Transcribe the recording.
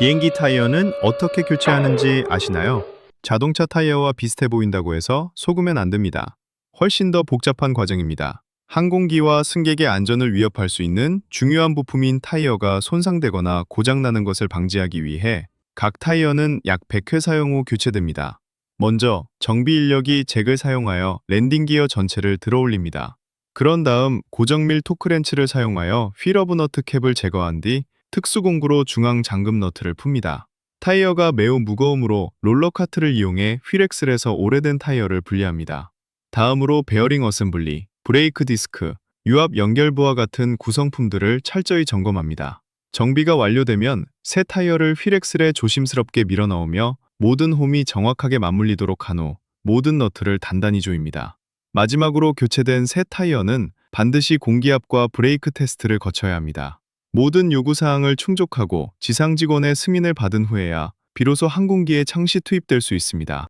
비행기 타이어는 어떻게 교체하는지 아시나요? 자동차 타이어와 비슷해 보인다고 해서 속으면 안 됩니다. 훨씬 더 복잡한 과정입니다. 항공기와 승객의 안전을 위협할 수 있는 중요한 부품인 타이어가 손상되거나 고장나는 것을 방지하기 위해 각 타이어는 약 100회 사용 후 교체됩니다. 먼저 정비 인력이 잭을 사용하여 랜딩 기어 전체를 들어올립니다. 그런 다음 고정밀 토크렌치를 사용하여 휠러브 너트 캡을 제거한 뒤 특수 공구로 중앙 잠금 너트를 풉니다. 타이어가 매우 무거우므로 롤러카트를 이용해 휠엑슬에서 오래된 타이어를 분리합니다. 다음으로 베어링 어셈블리, 브레이크 디스크, 유압 연결부와 같은 구성품들을 철저히 점검합니다. 정비가 완료되면 새 타이어를 휠엑슬에 조심스럽게 밀어 넣으며 모든 홈이 정확하게 맞물리도록 한 후 모든 너트를 단단히 조입니다. 마지막으로 교체된 새 타이어는 반드시 공기압과 브레이크 테스트를 거쳐야 합니다. 모든 요구사항을 충족하고 지상 직원의 승인을 받은 후에야 비로소 항공기에 창시 투입될 수 있습니다.